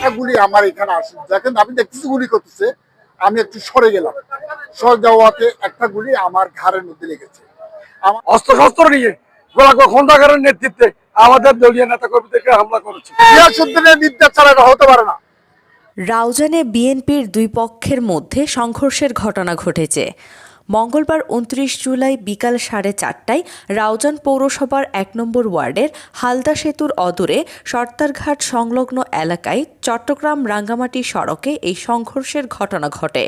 একটা আমার এখানে আসে। দেখেন আমি দেখতেছি গুলি করতেছে, আমি একটু সরে গেলাম। সরে যাওয়াতে একটা গুলি আমার ঘাড়ের মধ্যে লেগেছে। আমার অস্ত্র শস্ত্র নিয়ে গোলাগ নেতৃত্বে আমাদের দলীয় নেতা কর্মীদেরকে হামলা করেছে। গিয়াসুদ্দিনের নির্দেশ এটা হতে পারে না। রাউজানে বিএনপির দুই পক্ষের মধ্যে সংঘর্ষের ঘটনা ঘটেছে। মঙ্গলবার উনত্রিশ জুলাই বিকাল সাড়ে চারটায় রাউজান পৌরসভার এক নম্বর ওয়ার্ডের হালদা সেতুর অদূরে সর্তারঘাট সংলগ্ন এলাকায় চট্টগ্রাম রাঙ্গামাটি সড়কে এই সংঘর্ষের ঘটনা ঘটে।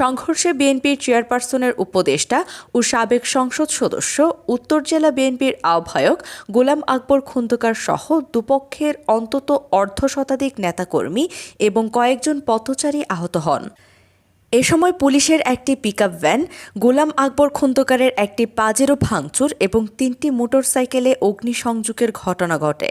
সংঘর্ষে বিএনপির চেয়ারপারসনের উপদেষ্টা ও সাবেক সংসদ সদস্য, উত্তর জেলা বিএনপির আহ্বায়ক গোলাম আকবর খুন্দকার সহ দুপক্ষের অন্তত অর্ধ শতাধিক নেতাকর্মী এবং কয়েকজন পথচারী আহত হন। এ সময় পুলিশের একটি পিকআপ ভ্যান গোলাম আকবর খন্দকারের একটি পাজেরো ভাঙচুর এবং তিনটি মোটরসাইকেলে অগ্নিসংযোগের ঘটনা ঘটে।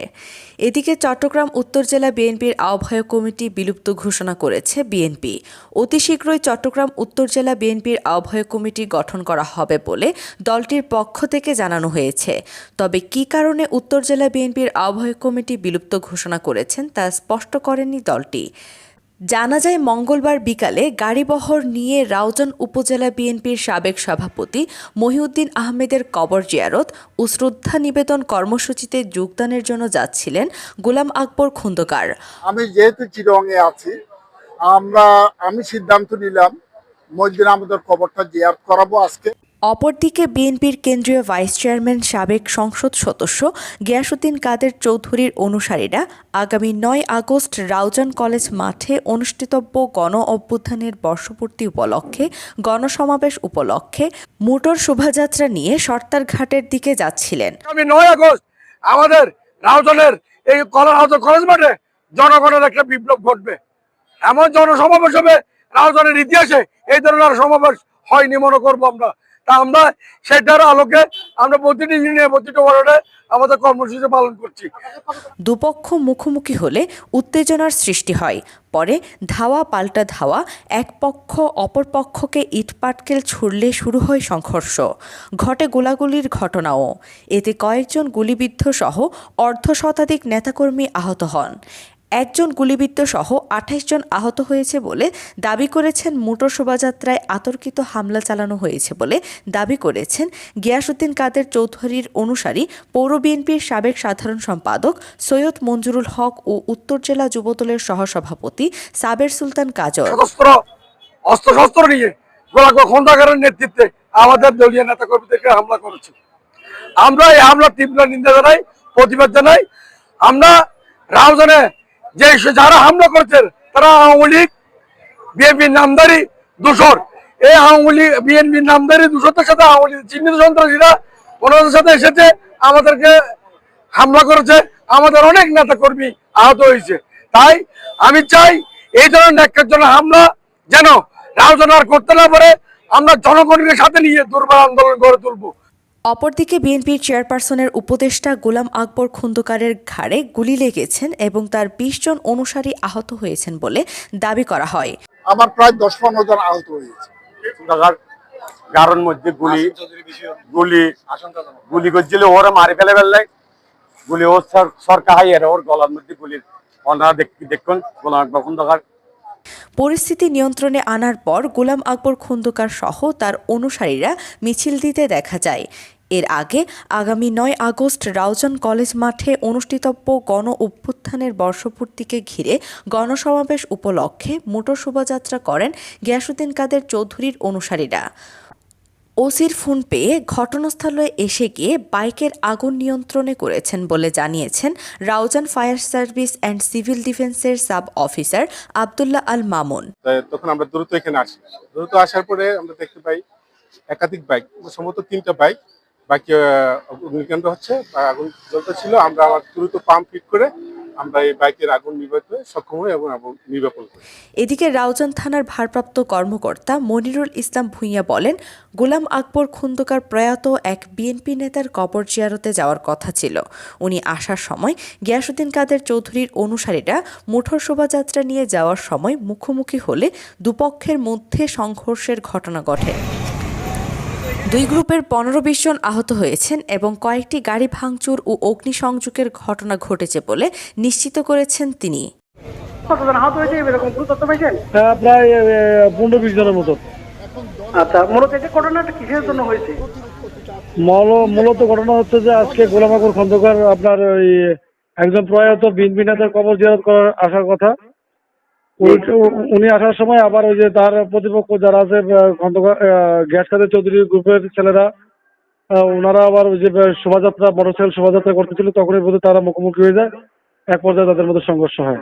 এদিকে চট্টগ্রাম উত্তর জেলা বিএনপির আহ্বায়ক কমিটি বিলুপ্ত ঘোষণা করেছে বিএনপি। অতি শীঘ্রই চট্টগ্রাম উত্তর জেলা বিএনপির আহ্বায়ক কমিটি গঠন করা হবে বলে দলটির পক্ষ থেকে জানানো হয়েছে। তবে কী কারণে উত্তর জেলা বিএনপির আহ্বায়ক কমিটি বিলুপ্ত ঘোষণা করেছেন তা স্পষ্ট করেনি দলটি। জানা যায় মঙ্গলবার বিকালে গাড়িবহর নিয়ে রাউজান উপজেলা বিএনপির সাবেক সভাপতি মহিউদ্দিন আহমেদের কবর জিয়ারত ও শ্রদ্ধা নিবেদন কর্মসূচিতে যোগদানের জন্য যাচ্ছিলেন গোলাম আকবর খন্দকার। আমি যেহেতু চিরঙে আছি, আমরা, আমি সিদ্ধান্ত নিলাম মসজিদ আমাদের কবরটা জিয়ার করাবো আজকে। অপরদিকে বিএনপির কেন্দ্রীয় ভাইস চেয়ারম্যান, সাবেক সংসদ সদস্য গিয়াসুদ্দিন কাদের চৌধুরীর অনুসারীরা আগামী নয় আগস্ট রাউজান কলেজ মাঠে অনুষ্ঠিতব্য গণ অভ্যুত্থানের বর্ষপূর্তি উপলক্ষে, গণসমাবেশ উপলক্ষে মোটর শোভাযাত্রা নিয়ে সর্তার ঘাটের দিকে যাচ্ছিলেন। নয় আগস্ট আমাদের রাউজানের এই কলেজ মাঠে জনগণের একটা বিপ্লব ঘটবে। এমন জনসমাবেশ হবে, রাউজানের ইতিহাসে এই ধরনের সমাবেশ হয়নি মনে করব আমরা। তা আমরা সেটার আলোকে আমরা প্রতিটি ইউনিয়নে প্রতিটি ওয়ার্ডে আমাদের কর্মসূচি পালন করছি। দুপক্ষ মুখোমুখি হলে উত্তেজনার সৃষ্টি হয়। পরে ধাওয়া পাল্টা ধাওয়া, এক পক্ষ অপর পক্ষকে ইটপাটকেল ছুড়লে শুরু হয় সংঘর্ষ। ঘটে গোলাগুলির ঘটনাও। এতে কয়েকজন গুলিবিদ্ধ সহ অর্ধ শতাধিক নেতাকর্মী আহত হন। একজন গুলিবিদ্ধ সহ আঠাইশ জন আহত হয়েছে বলে দাবি করেছেন মোটর শোভাযাত্রায় আতর্কিত হামলা চালানো হয়েছে বলে দাবি করেছেন গিয়াসুদ্দিন কাদের চৌধুরীর অনুসারী, পৌর বিএনপির সাবেক সাধারণ সম্পাদক সৈয়দ মঞ্জুরুল হক ও উত্তর জেলা যুবদলের সহসভাপতি সাবের সুলতান কাজল। সশস্ত্র অস্ত্র নিয়ে গোলাগ খন্দাকারের নেতৃত্বে আমাদের দলীয় নেতা কর্মীদেরকে হামলা করেছে। আমরা এই হামলার তীব্র নিন্দা জানাই, প্রতিবাদ জানাই। আমরা রাউজানে যে যারা হামলা করছেন তারা আওয়ামী লীগ, বিএনপির নামদারি দূষর। এই আওয়ামী লীগ, বিএনপির নামদারি দূষরদের সাথে আওয়ামী লীগ চিহ্নিত সন্ত্রাসীরা ওনাদের সাথে এসেছে, আমাদেরকে হামলা করেছে। আমাদের অনেক নেতা কর্মী আহত হয়েছে। তাই আমি চাই এই ধরনের একজন হামলা যেন রাউজান আর করতে না পারে। আমরা জনগণের সাথে নিয়ে দুর্বার আন্দোলন গড়ে তুলবো। অপরদিকে বিএনপির চেয়ারপারসনের উপদেষ্টা গোলাম আকবর খুন্দকারের ঘাড়ে গুলি লেগেছেন এবং তার বিশ জন অনুসারী আহত হয়েছেন বলে দাবি করা হয়। আমার প্রায় দশ পনেরো জন আহত হয়েছে। গারোর মধ্যে গুলি গুলি গুলি করছিল ওরা মারি ফেলে ফেললে। গুলি ওর সরকার হাই এর ওর গলার মধ্যে গুলির দেখ- দেখুন গোলাম আকবর খন্দকার। পরিস্থিতি নিয়ন্ত্রণে আনার পর গোলাম আকবর খন্দকার সহ তার অনুসারীরা মিছিল দিতে দেখা যায়। এর আগে আগামী নয় আগস্ট রাউজান কলেজ মাঠে অনুষ্ঠিতব্য গণ অভ্যুত্থানের বর্ষপূর্তিকে ঘিরে গণসমাবেশ উপলক্ষে মোটর শোভাযাত্রা করেন গিয়াসুদ্দিন কাদের চৌধুরীর অনুসারীরা। ওসির ফোন পেয়ে ঘটনাস্থলে এসে গিয়ে বাইকের আগুন নিয়ন্ত্রণে করেছেন বলে জানিয়েছেন Raozan fire service and civil ডিফেন্সের সাব অফিসার আবদুল্লাহ আল মামুন। তখন আমরা দ্রুত এখানে আসি। দ্রুত আসার পরে আমরা দেখতে পাই একাধিক বাইক, সম্ভবত তিনটা বাইক, বাকি অগ্নিকাণ্ড হচ্ছে আগুন জ্বলতেছিল। আমরা আমার দ্রুত পাম্প ফিট করে এদিকে রাউজান থানার ভারপ্রাপ্ত কর্মকর্তা মনিরুল ইসলাম ভূঁইয়া বলেন, গোলাম আকবর খুন্দকার প্রয়াত এক বিএনপি নেতার কবর জিয়ারতে যাওয়ার কথা ছিল। উনি আসার সময় গিয়াসুদ্দিন কাদের চৌধুরীর অনুসারীরা মুঠোর শোভাযাত্রা নিয়ে যাওয়ার সময় মুখোমুখি হলে দুপক্ষের মধ্যে সংঘর্ষের ঘটনা ঘটে। দুই গ্রুপের পনেরো বিশ জন আহত হয়েছেন এবং কয়েকটি গাড়ি ভাঙচুর ও অগ্নিসংযোগের ঘটনা ঘটেছে বলে নিশ্চিত করেছেন তিনি। কতজন আহত হয়েছে? এরকম কোনো তথ্য প্রায় পনেরো বিশ জনের মতো। আচ্ছা মূলত এই ঘটনাটা কিসের জন্য হয়েছে? মূল- মূলত ঘটনা হচ্ছে যে আজকে গোলামাকুর খন্দকার আপনার ওই একজন প্রয়াত বিএনপি নেতার কবর জিয়ারত করার আসার কথা। উনি- আসার সময় আবার ওই যে তার প্রতিপক্ষ যারা আছে খন্দকার গ্যাস কাদের চৌধুরী গ্রুপের ছেলেরা ওনারা আবার ওই যে শোভাযাত্রা শোভাযাত্রা মোটরসাইকেল শোভাযাত্রা করতেছিল, তখনই বোধহয় তারা মুখোমুখি হয়ে যায়। এক পর্যায়ে তাদের মধ্যে সংঘর্ষ হয়।